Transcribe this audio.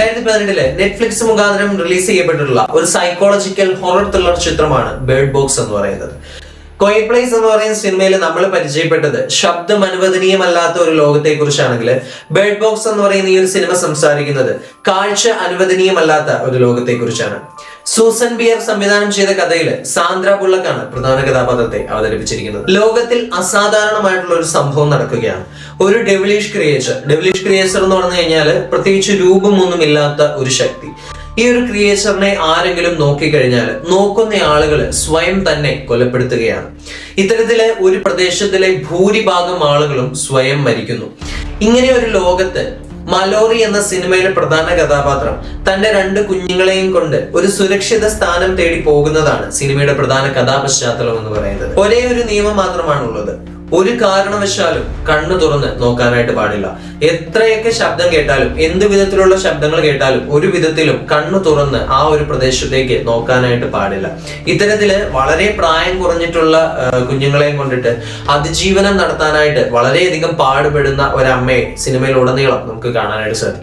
രണ്ടായിരത്തി പതിനെട്ടിൽ നെറ്റ്ഫ്ലിക്സ് മുഖാന്തരം റിലീസ് ചെയ്യപ്പെട്ടിട്ടുള്ള ഒരു സൈക്കോളജിക്കൽ ഹൊറർ ത്രില്ലർ ചിത്രമാണ് ബേർഡ് ബോക്സ് എന്ന് പറയുന്നത്. കോയറ്റ് പ്ലേസ് എന്ന് പറയുന്ന സിനിമയിൽ നമ്മൾ പരിചയപ്പെട്ടത് ശബ്ദം അനുവദനീയമല്ലാത്ത ഒരു ലോകത്തെ കുറിച്ചാണെങ്കിൽ ബേഡ് ബോക്സ് എന്ന് പറയുന്ന ഈ ഒരു സിനിമ സംസാരിക്കുന്നത് കാഴ്ച അനുവദനീയമല്ലാത്ത ഒരു ലോകത്തെ കുറിച്ചാണ് സൂസൻ ബിയർ സംവിധാനം ചെയ്ത കഥയിൽ സാന്ദ്ര പുള്ളക്കാണ് പ്രധാന കഥാപാത്രത്തെ അവതരിപ്പിച്ചിരിക്കുന്നത്. ലോകത്തിൽ അസാധാരണമായിട്ടുള്ള ഒരു സംഭവം നടക്കുകയാണ്. ഒരു ഡെവിലിഷ് ക്രിയേച്ചർ ഡെവിലിഷ് ക്രിയേച്ചർ എന്ന് പറഞ്ഞു കഴിഞ്ഞാൽ പ്രത്യേകിച്ച് രൂപമൊന്നുമില്ലാത്ത ഒരു ശക്തി. ഈ ഒരു ക്രിയേച്ചറിനെ ആരെങ്കിലും നോക്കിക്കഴിഞ്ഞാൽ നോക്കുന്ന ആളുകൾ സ്വയം തന്നെ കൊലപ്പെടുത്തുകയാണ്. ഇത്തരത്തിലെ ഒരു പ്രദേശത്തിലെ ഭൂരിഭാഗം ആളുകളും സ്വയം മരിക്കുന്നു. ഇങ്ങനെ ഒരു ലോകത്ത് മലോറി എന്ന സിനിമയിലെ പ്രധാന കഥാപാത്രം തന്റെ രണ്ട് കുഞ്ഞുങ്ങളെയും കൊണ്ട് ഒരു സുരക്ഷിത സ്ഥാനം തേടി പോകുന്നതാണ് സിനിമയുടെ പ്രധാന കഥാപശ്ചാത്തലം എന്ന് പറയുന്നത്. ഒരേ ഒരു നിയമം മാത്രമാണുള്ളത്. ഒരു കാരണവശാലും കണ്ണു തുറന്ന് നോക്കാനായിട്ട് പാടില്ല. എത്രയൊക്കെ ശബ്ദം കേട്ടാലും എന്ത് വിധത്തിലുള്ള ശബ്ദങ്ങൾ കേട്ടാലും ഒരു വിധത്തിലും കണ്ണു തുറന്ന് ആ ഒരു പ്രദേശത്തേക്ക് നോക്കാനായിട്ട് പാടില്ല. ഇത്തരത്തിൽ വളരെ പ്രായം കുറഞ്ഞിട്ടുള്ള കുഞ്ഞുങ്ങളെ കുഞ്ഞുങ്ങളെയും കൊണ്ടിട്ട് അതിജീവനം നടത്താനായിട്ട് വളരെയധികം പാടുപെടുന്ന ഒരമ്മയെ സിനിമയിൽ ഉടനീളം നമുക്ക് കാണാനായിട്ട് സാധിക്കും.